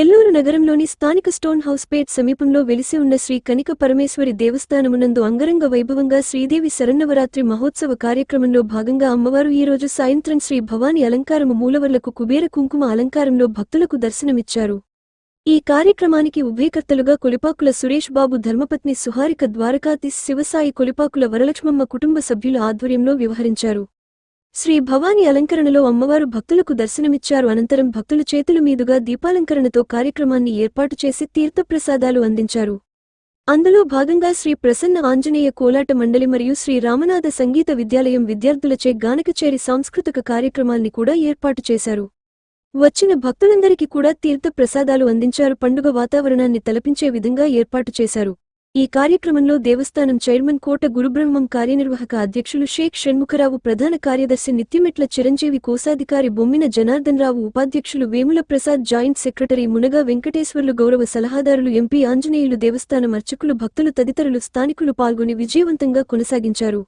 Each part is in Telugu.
నెల్లూరు నగరంలోని స్థానిక స్టోన్ హౌస్ పేట్ సమీపంలో వెలిసి ఉన్న శ్రీ కనిక పరమేశ్వరి దేవస్థానమునందు అంగరంగ వైభవంగా శ్రీదేవి శరన్నవరాత్రి మహోత్సవ కార్యక్రమంలో భాగంగా అమ్మవారు ఈ రోజు సాయంత్రం శ్రీ భవాని అలంకారము మూలవర్లకు కుబేర కుంకుమ అలంకారంలో భక్తులకు దర్శనమిచ్చారు. ఈ కార్యక్రమానికి ఉభయకర్తలుగా కొలిపాకుల సురేష్ బాబు ధర్మపత్ని సుహారిక ద్వారకాతి శివసాయి కొలిపాకుల వరలక్ష్మమ్మ కుటుంబ సభ్యుల ఆధ్వర్యంలో వ్యవహరించారు. శ్రీ భవాని అలంకరణలో అమ్మవారు భక్తులకు దర్శనమిచ్చారు. అనంతరం భక్తుల చేతుల మీదుగా దీపాలంకరణతో కార్యక్రమాన్ని ఏర్పాటు చేసి తీర్థప్రసాదాలు అందించారు. అందులో భాగంగా శ్రీ ప్రసన్న ఆంజనేయ కోలాట మండలి మరియు శ్రీ రామనాథ సంగీత విద్యాలయం విద్యార్థులచే గానకచేరి సాంస్కృతిక కార్యక్రమాల్ని కూడా ఏర్పాటు చేశారు. వచ్చిన భక్తులందరికీ కూడా తీర్థప్రసాదాలు అందించారు. పండుగ వాతావరణాన్ని తలపించే విధంగా ఏర్పాటు చేశారు. ఈ కార్యక్రమంలో దేవస్థానం చైర్మన్ కోట గురుబ్రహ్మం కార్యనిర్వాహక అధ్యక్షులు షేక్ షణ్ముఖరావు ప్రధాన కార్యదర్శి నిత్యమెట్ల చిరంజీవి కోశాధికారి బొమ్మిన జనార్దన్ రావు ఉపాధ్యక్షులు వేముల ప్రసాద్ జాయింట్ సెక్రటరీ మునగా వెంకటేశ్వర్లు గౌరవ సలహాదారులు ఎంపీ ఆంజనేయులు దేవస్థానం అర్చకులు భక్తులు తదితరులు స్థానికులు పాల్గొని విజయవంతంగా కొనసాగించారు.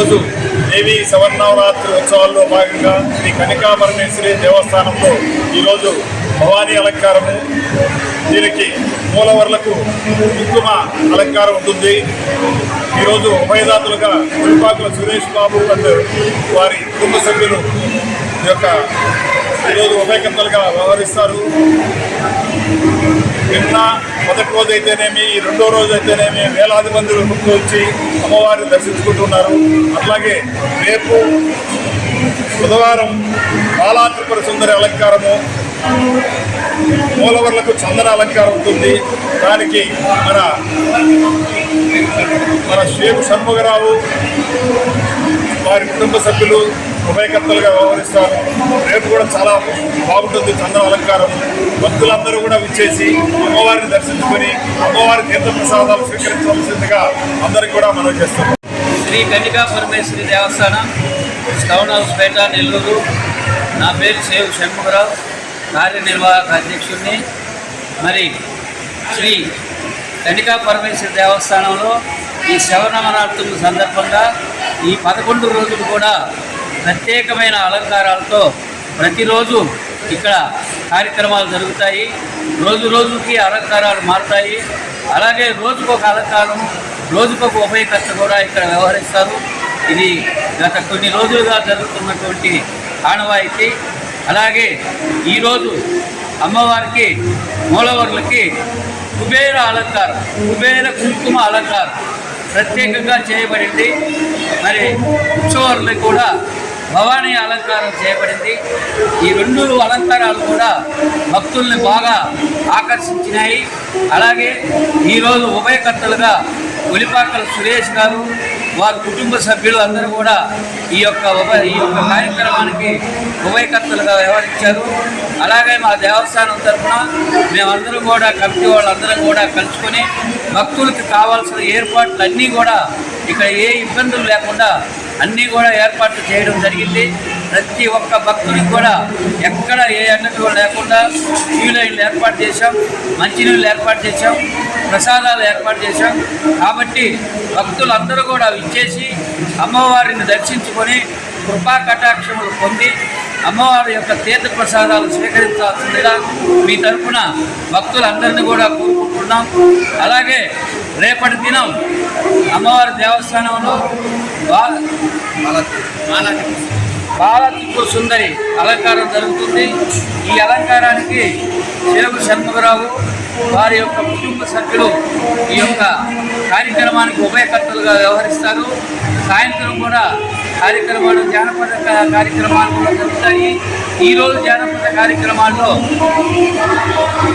ఈరోజు దేవి శవర్ణవరాత్రి ఉత్సవాల్లో భాగంగా శ్రీ కనికాపరమేశ్వరి దేవస్థానంలో ఈరోజు భవానీ అలంకారము. దీనికి మూలవర్లకు కుంకుమ అలంకారం ఉంటుంది. ఈరోజు ఉభయదాతులుగా గురిపాకుల సురేష్ బాబు అండ్ వారి కుటుంబ సభ్యులు ఈ యొక్క ఈరోజు ఉభయకర్తలుగా వ్యవహరిస్తారు. నిన్న మొదటి రోజు అయితేనేమి ఈ రెండో రోజు అయితేనేమి వేలాది మంది ముందు వచ్చి అమ్మవారిని దర్శించుకుంటున్నారు. అట్లాగే రేపు బుధవారం బాలాత్రిపుర సుందరి అలంకారము మూలవర్లకు చందన అలంకారం ఉంటుంది. దానికి మన మన షేక్ షణ్ముగరావు వారి కుటుంబ సభ్యులు ఉభయకర్తలుగా వ్యవహరిస్తారు. రేపు కూడా చాలా బాగుంటుంది చందన అలంకారం. భక్తులందరూ కూడా విచ్చేసి అమ్మవారిని దర్శించుకొని అమ్మవారి తీర్థప్రసాదాలు స్వీకరించవలసిందిగా అందరికీ కూడా మనం చేస్తాం శ్రీ కన్నికా పరమేశ్వరి దేవస్థానం టౌన్ హౌస్ పేట నెల్లూరు. నా పేరు సేవ్ షణ్ముఖరావు కార్యనిర్వాహక అధ్యక్షుడిని. మరి శ్రీ కనికా పరమేశ్వరి దేవస్థానంలో ఈ శవనమనార్థుల సందర్భంగా ఈ పదకొండు రోజులు కూడా ప్రత్యేకమైన అలంకారాలతో ప్రతిరోజు ఇక్కడ కార్యక్రమాలు జరుగుతాయి. రోజు రోజుకి అలంకారాలు మారుతాయి. అలాగే రోజుకొక అలంకారం రోజుకొక ఉభయకర్త కూడా ఇక్కడ వ్యవహరిస్తారు. ఇది గత కొన్ని రోజులుగా జరుగుతున్నటువంటి ఆనవాయితీ. అలాగే ఈరోజు అమ్మవారికి మూలవర్లకి కుబేర అలంకారం కుబేర కుంకుమ అలంకారం ప్రత్యేకంగా చేయబడింది. మరి ఉత్సవాలకు కూడా భవానీ అలంకారం చేయబడింది. ఈ రెండు అలంకారాలు కూడా భక్తుల్ని బాగా ఆకర్షించినాయి. అలాగే ఈరోజు ఉభయకర్తలుగా ఉలిపాకల సురేష్ గారు వారి కుటుంబ సభ్యులు అందరూ కూడా ఈ యొక్క ఈ యొక్క కార్యక్రమానికి ఉభయకర్తలుగా వ్యవహరించారు. అలాగే మా దేవస్థానం తరఫున మేమందరం కూడా కమిటీ వాళ్ళందరం కూడా కలుసుకొని భక్తులకు కావాల్సిన ఏర్పాట్లు అన్నీ కూడా ఇక్కడ ఏ ఇబ్బందులు లేకుండా అన్నీ కూడా ఏర్పాట్లు చేయడం జరిగింది. ప్రతి ఒక్క భక్తుడికి కూడా ఎక్కడ ఏ అడ్డంకులు లేకుండా క్యూ లైన్లు ఏర్పాటు చేశాం మంచినీళ్ళు ఏర్పాటు చేశాం ప్రసాదాలు ఏర్పాటు చేశాం. కాబట్టి భక్తులందరూ కూడా విచ్చేసి అమ్మవారిని దర్శించుకొని కృపా కటాక్షములు పొంది అమ్మవారి యొక్క తీర్థ ప్రసాదాలు స్వీకరించాల్సిందిగా మీ తరఫున భక్తులందరినీ కూడా కోరుకుంటున్నాం. అలాగే రేపటి దినం అమ్మవారి దేవస్థానంలో బా- బాల త్రిపుర సుందరి అలంకారం జరుగుతుంది. ఈ అలంకారానికి శేపు షణ్ముఖరావు వారి యొక్క కుటుంబ సభ్యులు ఈ యొక్క కార్యక్రమానికి ఉభయకర్తలుగా వ్యవహరిస్తారు. సాయంత్రం కూడా కార్యక్రమాలు జానపద కార్యక్రమాలు కూడా జరుగుతాయి. ఈరోజు జానపద కార్యక్రమాల్లో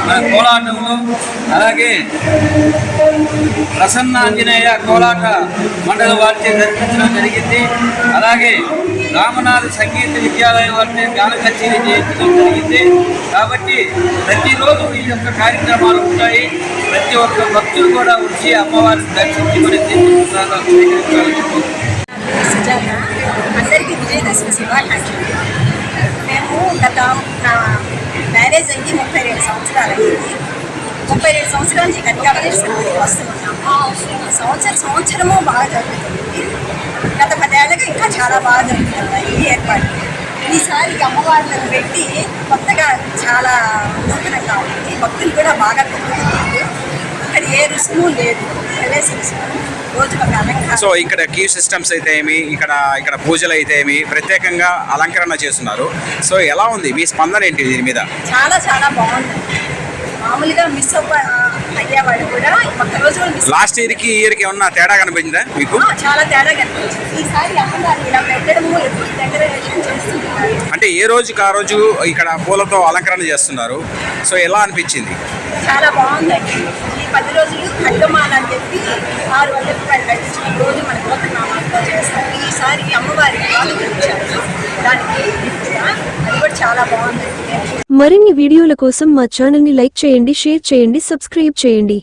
మన కోలాటంలో అలాగే ప్రసన్న ఆంజనేయ కోలాట మండల వారిచే జరిపించడం జరిగింది. అలాగే రామనాథ సంగీత విద్యాలయం వారిచే గాన కచేరీ చేయించడం జరిగింది. కాబట్టి ప్రతిరోజు ఈ యొక్క కార్యక్రమాలు ఉంటాయి. ప్రతి ఒక్క భక్తులు కూడా వచ్చి అమ్మవారిని దర్శించి మరి అందరికీ విజయదశమి శుభాకాంక్షలు. నాకు గత నా మ్యారేజ్ అయ్యి ముప్పై రెండు సంవత్సరాలు అయ్యింది. ముప్పై రెండు సంవత్సరాల నుంచి కనికా ప్రదర్శనకి వస్తున్నాము. సంవత్సరం సంవత్సరము బాగా జరుగుతుంది. గత పదేళ్ళగా ఇంకా చాలా బాగా జరుగుతున్నాయి ఈ ఏర్పాటు. ఈసారి అమ్మవార్లను పెట్టి కొత్తగా చాలా నూతనంగా ఉంది. భక్తులు కూడా బాగా పెరుగుతుంది ఏ లేదు. సో ఇక్కడ క్యూ సిస్టమ్స్ అయితే ఏమి ఇక్కడ ఇక్కడ పూజలు అయితే ఏమి ప్రత్యేకంగా అలంకరణ చేస్తున్నారు. సో ఎలా ఉంది? మీ స్పందన ఏంటి దీని మీద? చాలా చాలా బాగుంది. మామూలుగా మిస్ అయ్యేవాడు కూడా ఒక్క మిస్ లాస్ట్ ఇయర్కి ఇయర్కి ఏమన్నా తేడా కనిపించిందా మీకు? చాలా తేడా కనిపించింది. ఈసారి అమ్మగారు ఇలా పెట్టడము ఎప్పుడు డెకరేషన్ చేస్తున్నారు అంటే ఏ రోజుకి ఆ రోజు ఇక్కడ పూలతో అలంకరణ చేస్తున్నారు? సో ఎలా అనిపించింది? చాలా బాగుంది. ఈ పది రోజులు ఖడ్గమాల అని చెప్పి ఆరు వందల రూపాయలు కట్టించి ఈ రోజు మన గోత్రనామాలతో చేస్తారు ఈసారి అమ్మవారి పాలు ఇచ్చారు దానికి అది కూడా చాలా బాగుందండి మరిన్ని వీడియోల కోసం మా ఛానల్ని లైక్ చేయండి షేర్ చేయండి సబ్స్క్రైబ్ చేయండి.